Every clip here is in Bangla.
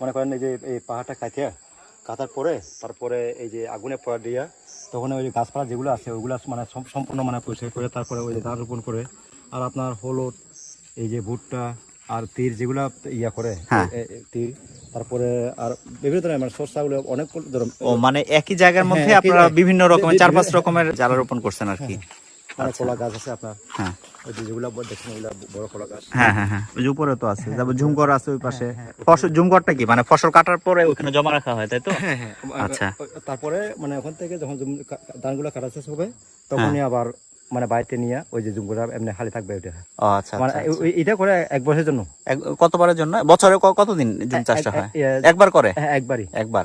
মনে করেন এই যে এই পাহাড়টা কাটিয়ে কাটার পরে তারপরে এই যে আগুনে পড়া দিয়া তখন ওই যে গাছপালা যেগুলো আছে ওগুলো মানে সম্পূর্ণ মানে পরিষ্কার করে তারপরে ওই যে ধান রোপণ করে। আর আপনার হলুদ এই যে ভুট্টা আর তীর যেগুলো ইয়া করে হ্যাঁ। তীর তারপরে আর বিভিন্ন ধরনের মানে শস্যগুলো অনেক ধরনের ও মানে একই জায়গার মধ্যে হ্যাঁ, আপনারা বিভিন্ন রকমের চার পাঁচ রকমের চারা রোপণ করছেন আর কি। মানে কলা গাছ আছে আপনার। হ্যাঁ। ওই যেগুলো দেখছেন ওগুলো বড় কলা গাছ। হ্যাঁ হ্যাঁ হ্যাঁ। ওই যে উপরে তো আছে। তারপর ঝুমঘর আছে ওই পাশে। ফসল ঝুমঘরটা কি? মানে ফসল কাটার পরে ওখানে জমা রাখা হয় তাই তো? হ্যাঁ হ্যাঁ আচ্ছা। তারপরে মানে ওখান থেকে যখন ধানগুলো কাটা শেষ হবে তখনই আবার মানে বাড়িতে নিয়ে ওই যে জুমগুলা এমনি খালি থাকবে ওইটা। আচ্ছা মানে আচ্ছা, এটা করে এক বছরের জন্য? কতবারের জন্য? বছরে কতদিন জুম চাষটা হয়? একবার করে? হ্যাঁ একবারই। একবার।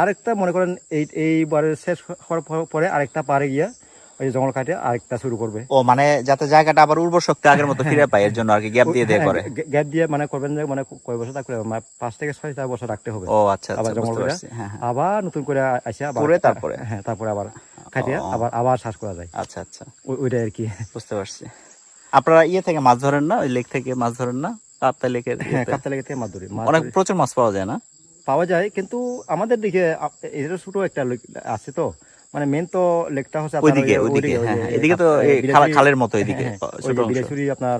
আরেকটা মনে করেন এই এইবারে শেষ হওয়ার পরে আরেকটা পারে গিয়া ওই জঙ্গল কাটে আরেকটা শুরু করবে। ও মানে যাতে জায়গাটা আবার উর্বর শক্তি আগের মতো ফিরে পায় এর জন্য আর কি গ্যাপ দিয়ে দিয়ে করে। গ্যাপ দিয়ে মানে করবেন যে মানে কয় বছর থাকলে মানে পাঁচ থেকে ছয় চার বছর রাখতে হবে। ও আচ্ছা আবার আচ্ছা জঙ্গল করে হ্যাঁ হ্যাঁ। আবার নতুন করে আসে আবার তারপরে? হ্যাঁ তারপরে আবার কাটিয়ে আবার আবার শ্বাস করা যায়। আচ্ছা আচ্ছা। ওই- ওইটাই আর কি। বুঝতে পারছি। আপনারা ইয়ে থেকে মাছ ধরেন না? ওই লেক থেকে মাছ ধরেন না? কাপ্তাই লেকের হ্যাঁ? কাপ্তা লেগে থেকে মাছ ধরি। অনেক প্রচুর মাছ পাওয়া যায় না? পাওয়া যায় কিন্তু আমাদের দিকে এদের ছোট একটা লেক আছে তো। মানে মেন তো লেকটা হচ্ছে ওইদিকে ওইদিকে হ্যাঁ হ্যাঁ, এদিকে তো খালের মতো এদিকে হ্যাঁ, হ্যাঁ, ছোট ওই যে অংশ। বিলেসুরি আপনার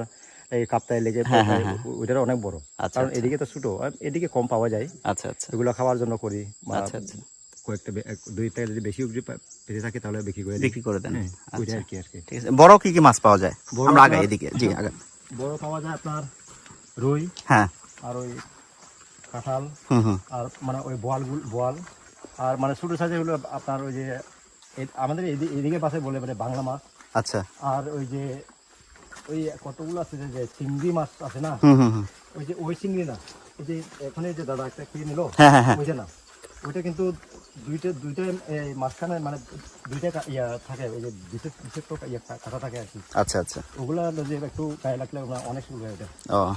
এই কাপ্তাই লেগে হ্যাঁ, হ্যাঁ, হ্যাঁ। অনেক বড়। আচ্ছা, কারণ আচ্ছা। এদিকে তো ছোট এদিকে কম পাওয়া যায়। আচ্ছা আচ্ছা। এগুলো খাওয়ার জন্য করি আচ্ছা আচ্ছা। কয়েকটা বে- এক- দুই থেকে যদি বেশি উপরে পেতে থাকে তাহলে বিক্রি করে বিক্রি করে দেন। হ্যাঁ, ওইটা আচ্ছা আর কি আর কি। ঠিক আছে। বড় কি কি মাছ পাওয়া যায়? আমরা আগে আপনার- এদিকে। জি আগে বড় পাওয়া যায় আপনার রুই হ্যাঁ। আর ওই কাঁঠাল আর মানে ওই বোয়াল বোয়াল আর মানে ছোটো সাইজের হলো আপনার ওই যে আমাদের এদিকে পাশে বলে মানে বাংলা মাছ। আচ্ছা। আর ওই যে ওই কতগুলো আছে যে- যে চিংড়ি মাছ আছে না? ওই যে ওই চিংড়ি না ওই যে এখানে যে দাদা একটা খেয়ে নিল হ্যাঁ হ্যাঁ না। ওইটা কিন্তু দুইটা দুইটা মাঝখানে মানে দুইটা ইয়া থাকে ওই যে বিশেষ বিশেষ ইয়া কাটা থাকে আর কি। আচ্ছা আচ্ছা। ওগুলা যে একটু গায়ে লাগলে অনেক হয় ওটা ও।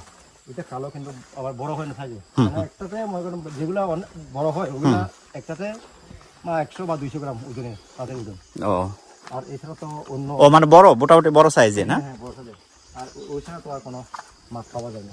এটা কালো কিন্তু আবার বড় হয় না থাকে। মানে একটাতে মনে করেন যেগুলো বড় হয় ওগুলা একটাতে একশো বা দুইশো গ্রাম ওজনে তাদের ওজন। ও। আর এছাড়া তো অন্য ও মানে বড় মোটামুটি বড় সাইজে না? হ্যাঁ বড় সাইজের। আর ও- তো আর কোনো মাছ পাওয়া যায় না।